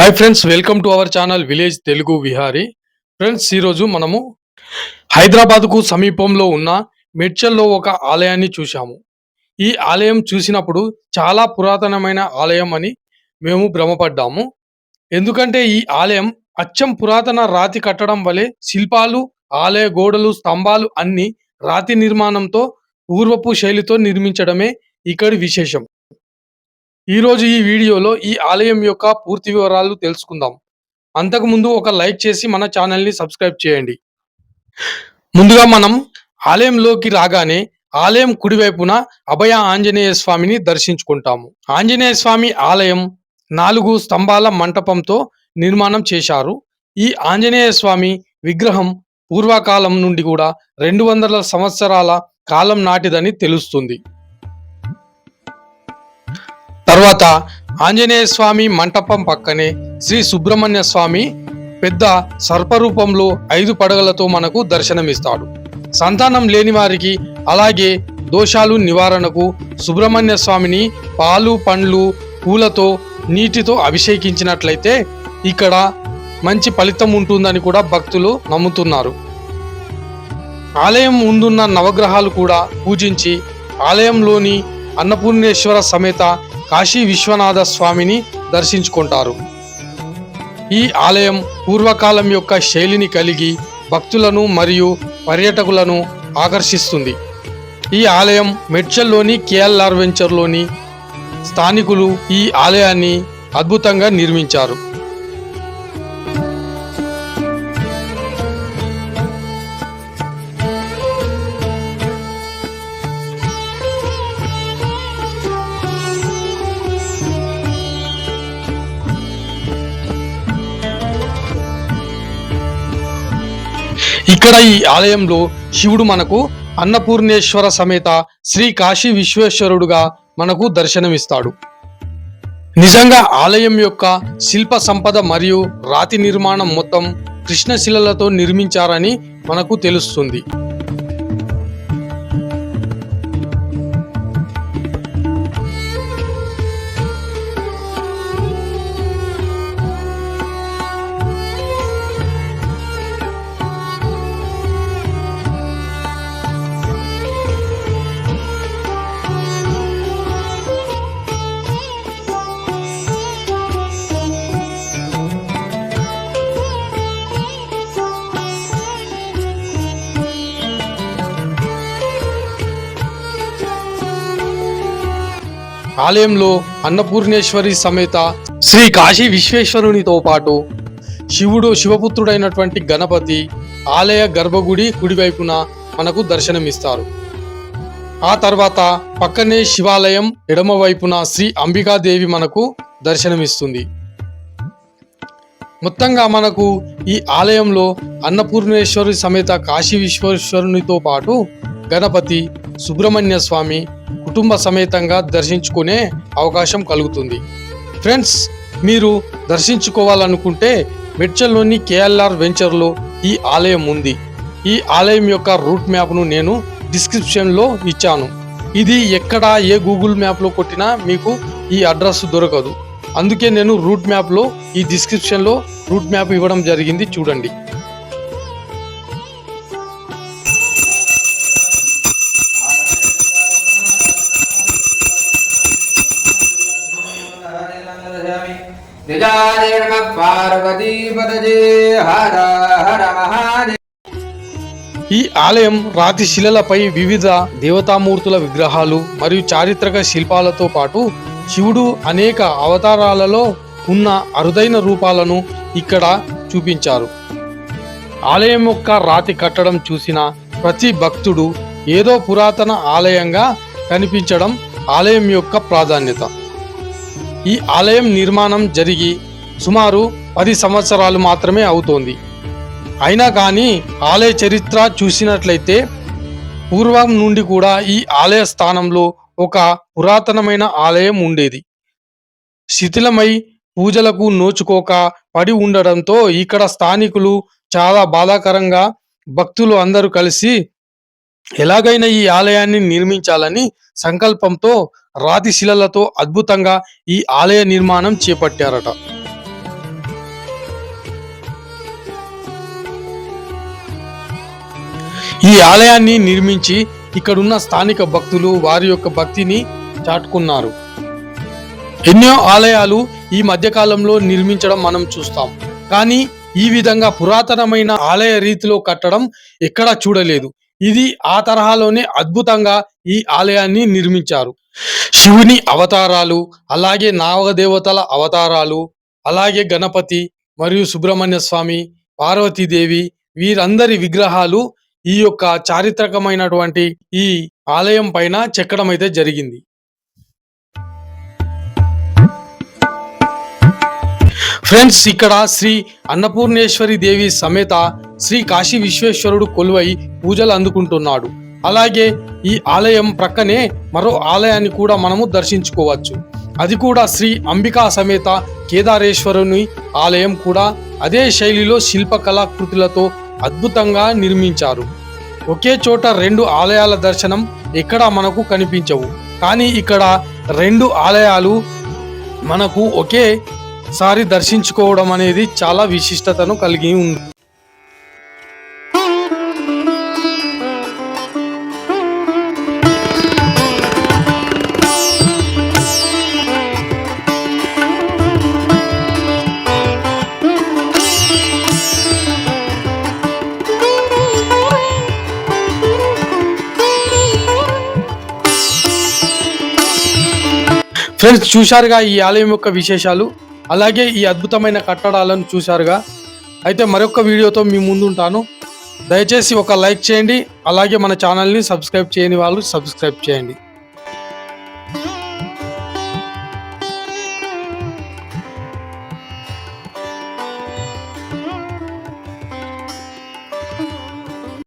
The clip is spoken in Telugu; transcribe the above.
Hi friends welcome to our channel village Telugu Vihari. Friends ఈరోజు మనము హైదరాబాద్కు సమీపంలో ఉన్న మెడ్చల్లో ఒక ఆలయాన్ని చూశాము. ఈ ఆలయం చూసినప్పుడు చాలా పురాతనమైన ఆలయం అని మేము భ్రమపడ్డాము. ఎందుకంటే ఈ ఆలయం అచ్చం పురాతన రాతి కట్టడం వలె శిల్పాలు ఆలయ గోడలు స్తంభాలు అన్ని రాతి నిర్మాణంతో పూర్వపు శైలితో నిర్మించడమే ఇక్కడి విశేషం. ఈరోజు ఈ వీడియోలో ఈ ఆలయం యొక్క పూర్తి వివరాలు తెలుసుకుందాం. అంతకుముందు ఒక లైక్ చేసి మన ఛానల్ని సబ్స్క్రైబ్ చేయండి. ముందుగా మనం ఆలయంలోకి రాగానే ఆలయం కుడివైపున అభయ ఆంజనేయ స్వామిని దర్శించుకుంటాము. ఆంజనేయ స్వామి ఆలయం నాలుగు స్తంభాల మంటపంతో నిర్మాణం చేశారు. ఈ ఆంజనేయ స్వామి విగ్రహం పూర్వకాలం నుండి కూడా రెండు వందల సంవత్సరాల కాలం నాటిదని తెలుస్తుంది. తర్వాత ఆంజనేయ స్వామి మంటపం పక్కనే శ్రీ సుబ్రహ్మణ్య స్వామి పెద్ద సర్పరూపంలో ఐదు పడగలతో మనకు దర్శనమిస్తాడు. సంతానం లేని వారికి అలాగే దోషాలు నివారణకు సుబ్రహ్మణ్య స్వామిని పాలు పండ్లు పూలతో నీటితో అభిషేకించినట్లయితే ఇక్కడ మంచి ఫలితం ఉంటుందని కూడా భక్తులు నమ్ముతున్నారు. ఆలయం ముందున్న నవగ్రహాలు కూడా పూజించి ఆలయంలోని అన్నపూర్ణేశ్వర సమేత కాశీ విశ్వనాథ స్వామిని దర్శించుకుంటారు. ఈ ఆలయం పూర్వకాలం యొక్క శైలిని కలిగి భక్తులను మరియు పర్యాటకులను ఆకర్షిస్తుంది. ఈ ఆలయం మెడ్చల్లోని కేఎల్ఆర్ వెంచర్లోని స్థానికులు ఈ ఆలయాన్ని అద్భుతంగా నిర్మించారు. ఇక్కడ ఈ ఆలయంలో శివుడు మనకు అన్నపూర్ణేశ్వర సమేత శ్రీ కాశీ విశ్వేశ్వరుడుగా మనకు దర్శనమిస్తాడు. నిజంగా ఆలయం యొక్క శిల్ప సంపద మరియు రాతి నిర్మాణం మొత్తం కృష్ణశిలలతో నిర్మించారని మనకు తెలుస్తుంది. ఆలయంలో అన్నపూర్ణేశ్వరి సమేత శ్రీ కాశీ విశ్వేశ్వరునితో పాటు శివుడు శివపుత్రుడైనటువంటి గణపతి ఆలయ గర్భగుడి కుడివైపున మనకు దర్శనమిస్తారు. ఆ తర్వాత పక్కనే శివాలయం ఎడమ వైపున శ్రీ అంబికాదేవి మనకు దర్శనమిస్తుంది. మొత్తంగా మనకు ఈ ఆలయంలో అన్నపూర్ణేశ్వరి సమేత కాశీ విశ్వేశ్వరునితో పాటు గణపతి సుబ్రహ్మణ్య స్వామి కుటుంబ సమేతంగా దర్శించుకునే అవకాశం కలుగుతుంది. ఫ్రెండ్స్ మీరు దర్శించుకోవాలనుకుంటే మెడ్చల్లోని కేఎల్ఆర్ వెంచర్లో ఈ ఆలయం ఉంది. ఈ ఆలయం యొక్క రూట్ మ్యాప్ను నేను డిస్క్రిప్షన్లో ఇచ్చాను. ఇది ఎక్కడ ఏ గూగుల్ మ్యాప్లో కొట్టినా మీకు ఈ అడ్రస్ దొరకదు. అందుకే నేను రూట్ మ్యాప్లో ఈ డిస్క్రిప్షన్లో రూట్ మ్యాప్ ఇవ్వడం జరిగింది చూడండి. నిజాయ నమ హర హర మహాదేవ ఈ ఆలయం రాతి శిలలపై వివిధ దేవతామూర్తుల విగ్రహాలు మరియు చారిత్రక శిల్పాలతో పాటు శివుడు అనేక అవతారాలలో ఉన్న అరుదైన రూపాలను ఇక్కడ చూపించారు. ఆలయం యొక్క రాతి కట్టడం చూసిన ప్రతి భక్తుడు ఏదో పురాతన ఆలయంగా కనిపించడం ఆలయం యొక్క ప్రాధాన్యత. ఈ ఆలయం నిర్మాణం జరిగి సుమారు పది సంవత్సరాలు మాత్రమే అవుతోంది. అయినా కానీ ఆలయ చరిత్ర చూసినట్లయితే పూర్వం నుండి కూడా ఈ ఆలయ స్థానంలో ఒక పురాతనమైన ఆలయం ఉండేది. శిథిలమై పూజలకు నోచుకోక పడి ఉండడంతో ఇక్కడ స్థానికులు చాలా బాధాకరంగా భక్తులు అందరూ కలిసి ఎలాగైనా ఈ ఆలయాన్ని నిర్మించాలని సంకల్పంతో రాతి శిలలతో అద్భుతంగా ఈ ఆలయ నిర్మాణం చేపట్టారట. ఈ ఆలయాన్ని నిర్మించి ఇక్కడున్న స్థానిక భక్తులు వారి యొక్క భక్తిని చాటుకున్నారు. ఎన్నో ఆలయాలు ఈ మధ్యకాలంలో నిర్మించడం మనం చూస్తాం. కానీ ఈ విధంగా పురాతనమైన ఆలయ రీతిలో కట్టడం ఎక్కడా చూడలేదు. ఇది ఆ తరహాలోనే అద్భుతంగా ఈ ఆలయాన్ని నిర్మించారు. శివుని అవతారాలు అలాగే నాగదేవతల అవతారాలు అలాగే గణపతి మరియు సుబ్రహ్మణ్య స్వామి పార్వతీదేవి వీరందరి విగ్రహాలు ఈ యొక్క చారిత్రకమైనటువంటి ఈ ఆలయం పైన చెక్కడం అయితే జరిగింది. ఫ్రెండ్స్ ఇక్కడ శ్రీ అన్నపూర్ణేశ్వరి దేవి సమేత శ్రీ కాశీ విశ్వేశ్వరుడు కొలువై పూజలు అందుకుంటున్నాడు. అలాగే ఈ ఆలయం ప్రక్కనే మరో ఆలయాన్ని కూడా మనము దర్శించుకోవచ్చు. అది కూడా శ్రీ అంబికా సమేత కేదారేశ్వరుని ఆలయం కూడా. అదే శైలిలో శిల్ప కళాకృతులతో అద్భుతంగా నిర్మించారు. ఒకే చోట రెండు ఆలయాల దర్శనం ఎక్కడ మనకు కనిపించవు. కానీ ఇక్కడ రెండు ఆలయాలు మనకు ఒకేసారి దర్శించుకోవడం అనేది చాలా విశిష్టతను కలిగి ఉంది. ఫ్రెండ్స్ చూశారుగా ఈ ఆలయం యొక్క విశేషాలు? అలాగే ఈ అద్భుతమైన కట్టడాలను చూశారుగా? అయితే మరొక వీడియోతో మీ ముందుంటాను. దయచేసి ఒక లైక్ చేయండి. అలాగే మన ఛానల్ని సబ్స్క్రైబ్ చేయని వాళ్ళు సబ్స్క్రైబ్ చేయండి.